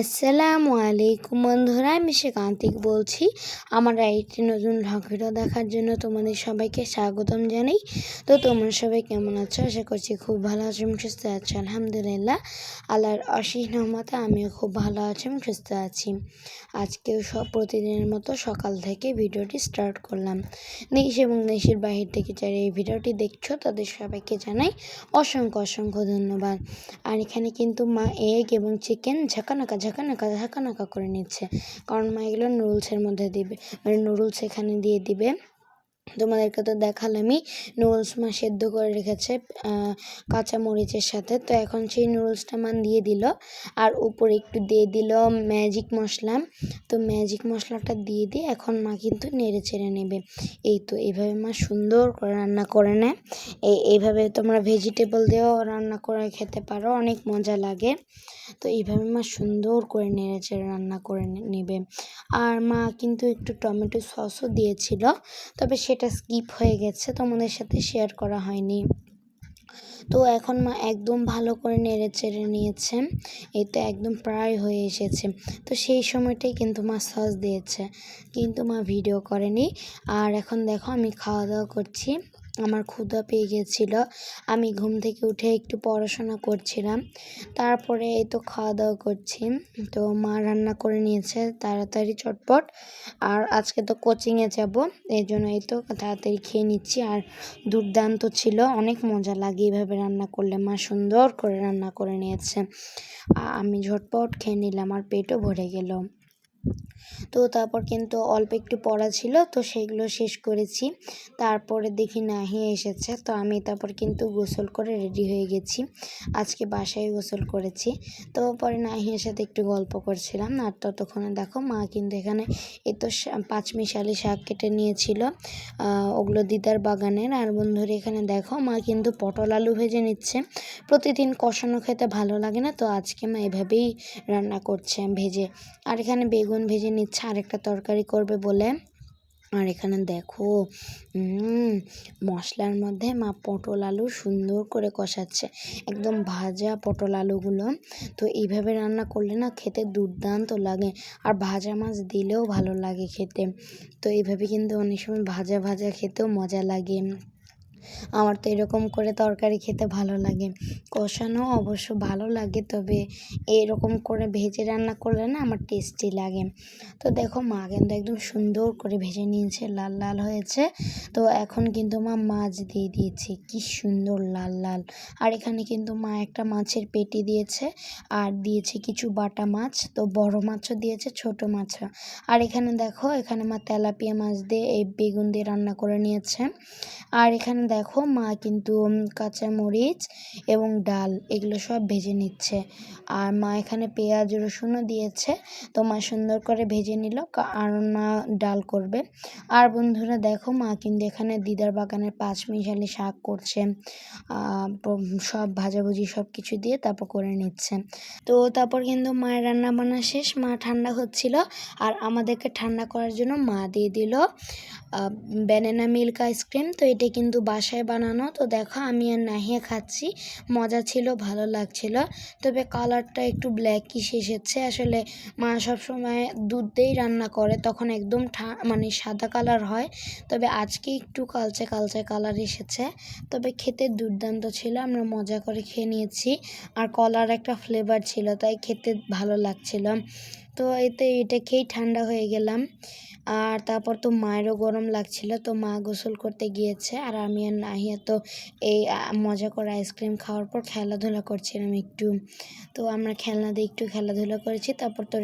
আসসালামু আলাইকুম বন্ধুরা, আমি কান্তিক বলছি। আমার একটি নতুন ভিডিও দেখার জন্য তোমাদের সবাইকে স্বাগতম জানাই। তো তোমরা সবাই কেমন আছো? আশা করছি খুব ভালো আছো এবং সুস্থ আছো, আলহামদুলিল্লাহ। আল্লাহর অশেষ রহমতে আমিও খুব ভালো আছি এবং সুস্থ আছি। আজকেও সব প্রতিদিনের মতো সকাল থেকে ভিডিওটি স্টার্ট করলাম। দেশ এবং দেশের বাহির থেকে যারা এই ভিডিওটি দেখছ, তাদের সবাইকে জানাই অসংখ্য অসংখ্য ধন্যবাদ। আর এখানে কিন্তু মা এগ এবং চিকেন ঝাঁকানাকা ঝাঁকানাকা ঝাঁকানাকা করে নিচ্ছে। কারণ মা এগুলো নুডলসের মধ্যে দিবে মানে নুডলস এখানে দিয়ে দিবে। তোমাদেরকে তো দেখালামই নুডলস মা সেদ্ধ করে রেখেছে কাঁচা মরিচের সাথে। তো এখন সেই নুডলসটা মান দিয়ে দিল, আর উপরে একটু দিয়ে দিল ম্যাজিক মশলা। তো ম্যাজিক মশলাটা দিয়ে দিয়ে এখন মা কিন্তু নেড়ে চেড়ে নেবে। এই তো এইভাবে মা সুন্দর করে রান্না করে নেয়। এই, এইভাবে তোমরা ভেজিটেবল দিয়েও রান্না করে খেতে পারো, অনেক মজা লাগে। তো এইভাবে মা সুন্দর করে নেড়ে চেড়ে রান্না করে নেবে। আর মা কিন্তু একটু টমেটো সসও দিয়েছিল, তবে সেটা স্কিপ হয়ে গেছে, তোমাদের সাথে শেয়ার করা হয়নি। তো এখন মা একদম ভালো করে নেড়ে চেড়ে নিয়েছে, এই তো একদম প্রায় হয়ে এসেছে। তো সেই সময়টাই কিন্তু মা সস দিয়েছে, কিন্তু মা ভিডিও করেনি। আর এখন দেখো আমি খাওয়া দাওয়া করছি। আমার ক্ষুধা পেয়ে গেছিল। আমি ঘুম থেকে উঠে একটু পড়াশোনা করছিলাম। তারপরে এই তো খাওয়া দাওয়া করছি। তো মা রান্না করে নিয়েছে তাড়াতাড়ি চটপট। আর আজকে তো কোচিংয়ে যাব, এই জন্য এই তো তাড়াতাড়ি খেয়ে নিচ্ছি। আর দুর্দান্ত ছিল, অনেক মজা লাগে এইভাবে রান্না করলে। মা সুন্দর করে রান্না করে নিয়েছে। আমি ঝটপট খেয়ে নিলাম, আর পেটও ভরে গেল। তো তারপর কিন্তু অল্প একটু পড়া ছিল, তো সেগুলো শেষ করেছি। তারপরে দেখি নাহি এসেছে, তো আমি তারপর কিন্তু গোসল করে রেডি হয়ে গেছি। আজকে বাসায় গোসল করেছি। তো পরে নাহির সাথে একটু গল্প করছিলাম, আর ততক্ষণে দেখো মা কিন্তু এখানে এ তো পাঁচমিশালি শাক কেটে নিয়েছিল ওগুলো দিদার বাগানের। আর বন্ধুরা এখানে দেখো মা কিন্তু পটল আলু ভেজে নিচ্ছে। প্রতিদিন কষানো খেতে ভালো লাগে না, তো আজকে মা এভাবেই রান্না করছে ভেজে। আর এখানে বেগুন ভেজে নিচ্ছে, আরেকটা তরকারি করবে বলে। আর এখানে দেখো মশলার মধ্যে মা পটল আলু সুন্দর করে কষাচ্ছে, একদম ভাজা পটল আলুগুলো। তো এইভাবে রান্না করলে না খেতে দুর্দান্ত লাগে, আর ভাজা মাছ দিলেও ভালো লাগে খেতে। তো এইভাবে কিন্তু অনেক সময় ভাজা ভাজা খেতেও মজা লাগে। আমার তো এরকম করে তরকারি খেতে ভালো লাগে। কষানো অবশ্য ভালো লাগে, তবে এরকম করে ভেজে রান্না করলে না আমার টেস্টি লাগে। তো দেখো, মা কিন্তু একদম সুন্দর করে ভেজে নিয়েছে, লাল লাল হয়েছে। তো এখন কিন্তু মা মাছ দিয়ে দিয়েছে, কি সুন্দর লাল লাল। আর এখানে কিন্তু মা একটা মাছের পেটি দিয়েছে, আর দিয়েছে কিছু বাটা মাছ, তো বড় মাছও দিয়েছে, ছোট মাছও। আর এখানে দেখো, এখানে মা তেলাপিয়া মাছ দিয়ে এই বেগুন দিয়ে রান্না করে নিয়েছে। আর এখানে দেখো, মা কিন্তু কাঁচা মরিচ এবং ডাল এগুলো সব ভেজে নিচ্ছে। আর মা এখানে পেঁয়াজ, রসুনও দিয়েছে। তো মা সুন্দর করে ভেজে নিল আর মা ডাল করবে। আর বন্ধুরা দেখো, মা কিন্তু এখানে দিদার বাগানের পাঁচ মিশালি শাক করছে। সব ভাজাভুজি সব কিছু দিয়ে তারপর করে নিচ্ছে। তো তারপর কিন্তু মায়ের রান্না বান্না শেষ। মা ঠান্ডা হচ্ছিল, আর আমাদেরকে ঠান্ডা করার জন্য মা দিয়ে দিল ব্যানানা মিল্ক আইসক্রিম তো এটা কিন্তু বাসায় বানানো। তো দেখো, আমি আর নাহিয়ে খাচ্ছি। মজা ছিল, ভালো লাগছিল। তবে কালারটা একটু ব্ল্যাকিশ এসেছে। আসলে মা সবসময় দুধ দিয়েই রান্না করে, তখন একদম মানে সাদা কালার হয়। তবে আজকে একটু কালচে কালচে কালার এসেছে। তবে খেতে দুর্দান্ত ছিল, আমরা মজা করে খেয়ে নিয়েছি। আর কলার একটা ফ্লেভার ছিল, তাই খেতে ভালো লাগছিল। তো এতে এটা খেয়েই ঠান্ডা হয়ে গেলাম। আর তারপর তো মায়েরও গরম লাগছিল, তো মা গোসল করতে গিয়েছে। আর আমি আর নাহিয়া তো এই মজা করে আইসক্রিম খাওয়ার পর খেলাধুলা করছিলাম একটু। তো আমরা খেলনা দিয়ে একটু খেলাধুলা করেছি, তারপর তো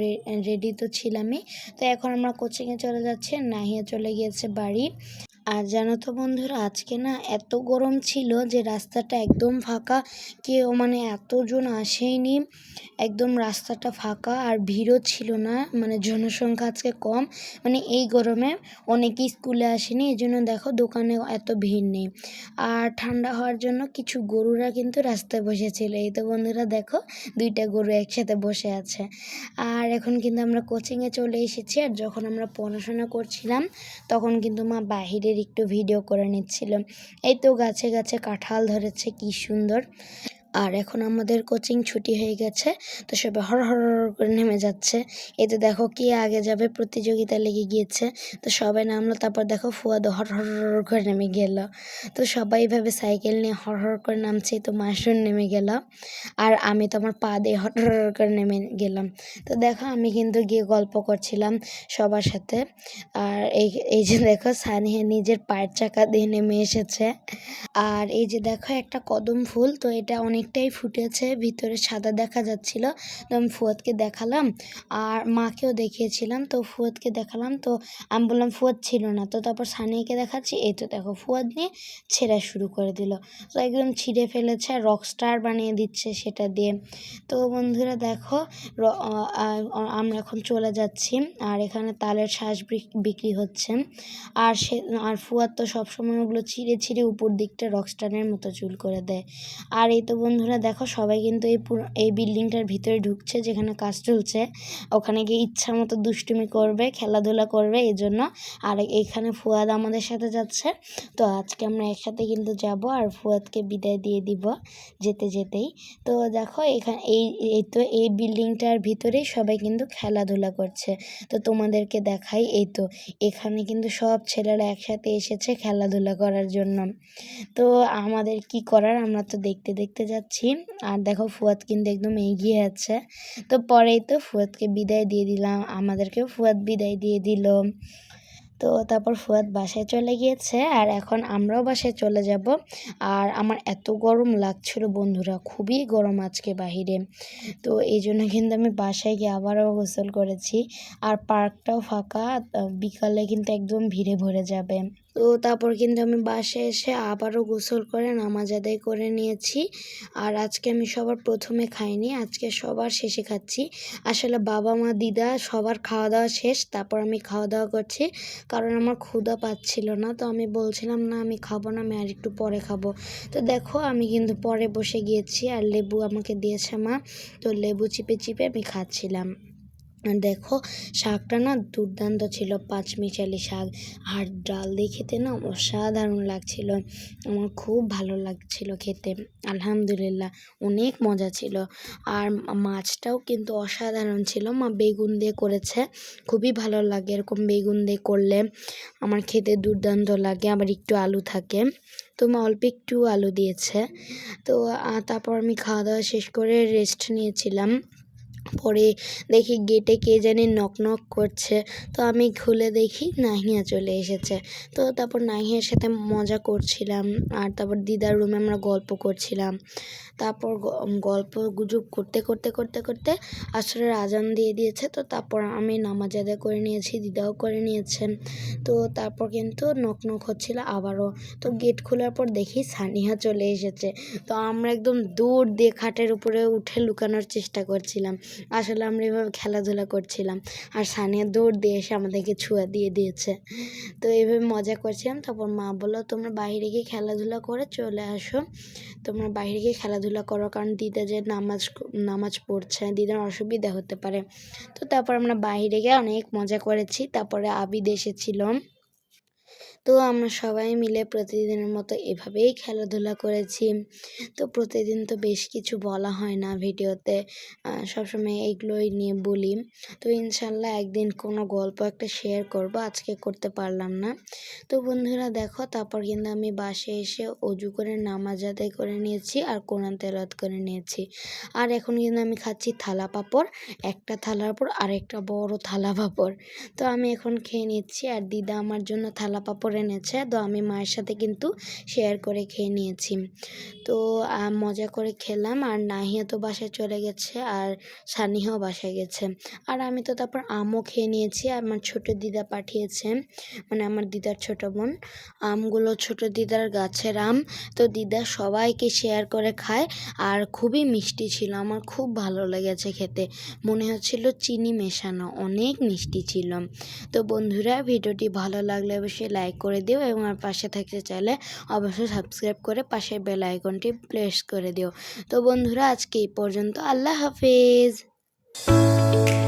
রেডি তো ছিলামই। তো এখন আমরা কোচিংয়ে চলে যাচ্ছি, নাহিয়া চলে গিয়েছে বাড়ি। আর জানো তো বন্ধুরা, আজকে না এত গরম ছিল যে রাস্তাটা একদম ফাঁকা, কেউ মানে এতজন আসেইনি, একদম রাস্তাটা ফাঁকা আর ভিড়ও ছিল না মানে জনসংখ্যা আজকে কম মানে এই গরমে অনেকেই স্কুলে আসেনি এই জন্য দেখো দোকানে এত ভিড় নেই। আর ঠান্ডা হওয়ার জন্য কিছু গরুরা কিন্তু রাস্তায় বসেছিল, এই তো বন্ধুরা দেখো দুইটা গরু একসাথে বসে আছে। আর এখন কিন্তু আমরা কোচিংয়ে চলে এসেছি, আর যখন আমরা পড়াশোনা করছিলাম, তখন কিন্তু মা বাহিরের একটু ভিডিও করে নিচ্ছিলাম। এই তো গাছে গাছে কাঁঠাল ধরেছে কি সুন্দর। আর এখন আমাদের কোচিং ছুটি হয়ে গেছে, তো সবাই হর হর করে নেমে যাচ্ছে। এই তো দেখো কে আগে যাবে, প্রতিযোগিতা লেগে গিয়েছে, তো সবাই নামলো, তারপর দেখো ফুয়াদ হর হর করে নেমে গেল। তো সবাই এইভাবে সাইকেল নিয়ে হর হর করে নামছে, তো মাসুর নেমে গেল। আর আমি তো আমার পা দিয়ে হর হর করে নেমে গেলাম। তো দেখো আমি কিন্তু গিয়ে গল্প করছিলাম সবার সাথে। আর এই এই যে দেখো সানিয়া নিজের পায়ের চাকা দিয়ে নেমে এসেছে। আর এই যে দেখো একটা কদম ফুল, তো এটা অনেকটাই ফুটেছে, ভিতরে সাদা দেখা যাচ্ছিল। তো আমি ফুয়াদকে দেখালাম, আর মাকেও দেখিয়েছিলাম। তো ফুয়াদকে দেখালাম, তো আমি বললাম, ফুয়াদ ছিল না। তো তারপর সানিয়াকে দেখাচ্ছি, এই তো দেখো, ফুয়াদ নিয়ে ছেঁড়া শুরু করে দিল। তো একদম ছিঁড়ে ফেলেছে রক স্টার বানিয়ে দিচ্ছে সেটা দিয়ে। তো বন্ধুরা দেখো আমরা এখন চলে যাচ্ছি, আর এখানে তালের শ্বাস বিক্রি হচ্ছে। আর সে, আর ফুয়াদ তো সবসময় ওগুলো ছিঁড়ে ছিঁড়ে উপর দিকটা রকস্টারের মতো চুল করে দেয়। আর এই তো বন্ধুরা, দেখো সবাই কিন্তু এই পুরো, এই বিল্ডিংটার ভিতরে ঢুকছে, যেখানে কাজ চলছে। ওখানে গিয়ে ইচ্ছা মতো দুষ্টুমি করবে, খেলাধুলা করবে এই জন্য আর এইখানে ফুয়াদ আমাদের সাথে যাচ্ছে। তো আজকে আমরা একসাথে কিন্তু যাব আর ফুয়াদকে বিদায় দিয়ে দিব, যেতে যেতেই। তো দেখো এখানে, এই এই তো এই বিল্ডিংটার ভিতরেই সবাই কিন্তু খেলাধুলা করছে। তো তোমাদেরকে দেখাই, এই তো এখানে কিন্তু সব ছেলেরা একসাথে এসেছে খেলাধুলা করার জন্য। তো আমাদের কি করার আমরা তো দেখতে দেখতে যাচ্ছি। আর দেখো ফুয়াদ কিন্তু একদম এগিয়ে আছে। তো পরেই তো ফুয়াদকে বিদায় দিয়ে দিলাম আমাদেরকে ফুয়াদ বিদায় দিয়ে দিল। তো তারপর ফুয়াদ বাসায় চলে গিয়েছে আর এখন আমরাও বাসায় চলে যাব। আর আমার এত গরম লাগছিল বন্ধুরা, খুবই গরম আজকে বাহিরে। তো এই জন্য কিন্তু আমি বাসায় গিয়ে আবারও গোসল করেছি। আর পার্কটাও ফাঁকা বিকালে কিন্তু একদম ভিড়ে ভরে যাবে। তো তারপর কিন্তু আমি বাসে এসে আবারও গোসল করে নামাজ আদায় করে নিয়েছি। আর আজকে আমি সবার প্রথমে খাইনি, আজকে সবার শেষে খাচ্ছি। আসলে বাবা, মা, দিদা সবার খাওয়া দাওয়া শেষ, তারপর আমি খাওয়া দাওয়া করছি। কারণ আমার ক্ষুধা পাচ্ছিল না, তো আমি বলছিলাম, না, আমি খাব না, আমি আর একটু পরে খাব। তো দেখো, আমি কিন্তু পরে বসে গিয়েছি আর লেবু আমাকে দিয়েছে মা, তো লেবু চিপে চিপে আমি খাচ্ছিলাম। দেখো, শাকটা না দুর্দান্ত ছিল, পাঁচমিশালি শাক আর ডাল দিয়ে খেতে না অসাধারণ লাগছিল। আমার খুব ভালো লাগছিল খেতে, আলহামদুলিল্লাহ, অনেক মজা ছিল। আর মাছটাও কিন্তু অসাধারণ ছিল, মা বেগুন দিয়ে করেছে, খুবই ভালো লাগে এরকম বেগুন দিয়ে করলে। আমার খেতে দুর্দান্ত লাগে, আবার একটু আলু থাকে। তো মা অল্প একটু আলু দিয়েছে। তো তারপর আমি খাওয়া দাওয়া শেষ করে রেস্ট নিয়েছিলাম। পরে দেখি গেটে কে জানি নক নক করছে। তো আমি খুলে দেখি নাহিয়া চলে এসেছে। তো তারপর নাহিয়ার সাথে মজা করছিলাম আর তারপর দিদার রুমে আমরা গল্প করছিলাম। তারপর গল্প গুজব করতে করতে করতে করতে আসরের আজান দিয়ে দিয়েছে। তো তারপর আমি নামাজ আদায় করে নিয়েছি, দিদাও করে নিয়েছে। তো তারপর কিন্তু নক নক হচ্ছিল আবারও। তো গেট খোলার পর দেখি সানিহা চলে এসেছে। তো আমরা একদম দূর দিয়ে খাটের উপরে উঠে লুকানোর চেষ্টা করছিলাম। আসলে আমরা এভাবে খেলাধুলা করছিলাম। আর সানিয়া দৌড় দিয়ে এসে আমাদেরকে ছুঁয়া দিয়ে দিয়েছে। তো এইভাবে মজা করছিলাম। তারপর মা বলল, তোমরা বাইরে গিয়ে খেলাধুলা করে চলে আসো। তোমরা বাইরে গিয়ে খেলাধুলা করো। কারণ দিদা যে নামাজ নামাজ পড়ছে, দিদার অসুবিধা হতে পারে। তো তারপর আমরা বাইরে গিয়ে অনেক মজা করেছি। তারপরে আবিদ এসেছিল। তো আমরা সবাই মিলে প্রতিদিনের মতো এভাবেই খেলাধুলা করেছি। তো প্রতিদিন তো বেশ কিছু বলা হয় না ভিডিওতে। সবসময় এগুলোই নিয়ে বলি। তো ইনশাল্লাহ একদিন কোনো গল্প একটা শেয়ার করব, আজকে করতে পারলাম না। তো বন্ধুরা দেখো, তারপর কিন্তু আমি বাসে এসে অজু করে নামাজ আদায় করে নিয়েছি আর কোরআন তেলাওয়াত করে নিয়েছি। আর এখন কিন্তু আমি খাচ্ছি থালা পাঁপড়, একটা থালার পর আরেকটা বড় থালা পাঁপড়। তো আমি এখন খেয়ে নিচ্ছি আর দিদা আমার জন্য থালা পাঁপড় এনেছে, তো আমি মায়ের সাথে কিন্তু শেয়ার করে খেয়ে নিয়েছি। তো মজা করে খেলাম আর নাহিয়া তো বাসায় চলে গেছে আর সানিহাও বাসায় গেছে। আর আমি তো তারপর আমও খেয়ে নিয়েছি, আর আমার ছোট দিদা পাঠিয়েছে মানে আমার দিদার ছোট বোন। আমগুলো ছোট দিদার গাছের আম, তো দিদা সবাইকে শেয়ার করে খায় আর খুবই মিষ্টি ছিল, আমার খুব ভালো লেগেছে খেতে। মনে হচ্ছিল চিনি মেশানো, অনেক মিষ্টি ছিল। তো বন্ধুরা, ভিডিওটি ভালো লাগলে অবশ্যই লাইক করে দিও এবং আমার পাশে থাকতে চাইলে অবশ্যই সাবস্ক্রাইব করে পাশের বেল আইকনটি প্রেস করে দিও। তো বন্ধুরা, আজকে এই পর্যন্ত। আল্লাহ হাফেজ।